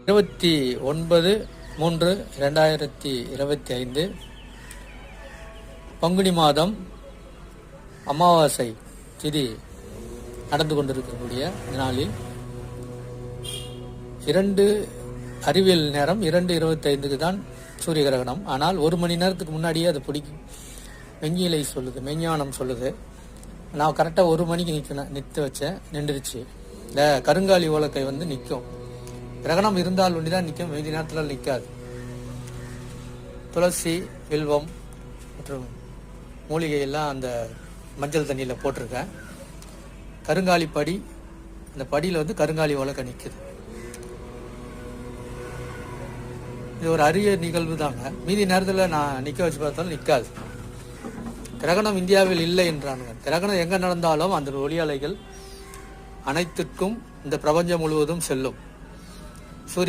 இருபத்தி ஒன்பது மூன்று ரெண்டாயிரத்தி இருபத்தி ஐந்து பங்குனி மாதம் அமாவாசை திதி நடந்து கொண்டிருக்கக்கூடிய நாளில் இரண்டு அறிவியல் நேரம் இரண்டு இருபத்தைந்துக்கு தான் சூரிய கிரகணம். ஆனால் ஒரு மணி நேரத்துக்கு முன்னாடியே அது பிடிக்கும். வெங்கிலை சொல்லுது மெஞ்ஞானம் சொல்லுது. நான் கரெக்டாக ஒரு மணிக்கு நிற்கணும் நிற்க வச்சேன் நின்றுச்சு. இந்த கருங்காலி ஓலக்கை வந்து நிற்கும் கிரகணம் இருந்தால் ஒண்டி தான் நிற்கும் மீதி நேரத்தில் நிற்காது. துளசி வில்வம் மற்றும் மூலிகையெல்லாம் அந்த மஞ்சள் தண்ணியில் போட்டிருக்கேன். கருங்காலி படி அந்த படியில் வந்து கருங்காலி உலக நிற்குது இது ஒரு அரிய நிகழ்வு தாங்க. மீதி நேரத்தில் நான் நிற்க வச்சு பார்த்தாலும் நிற்காது கிரகணம் இந்தியாவில் இல்லை என்றானுங்க. கிரகணம் எங்கே நடந்தாலும் அந்த ஒளி அலைகள் அனைத்துக்கும் இந்த பிரபஞ்சம் முழுவதும் செல்லும்.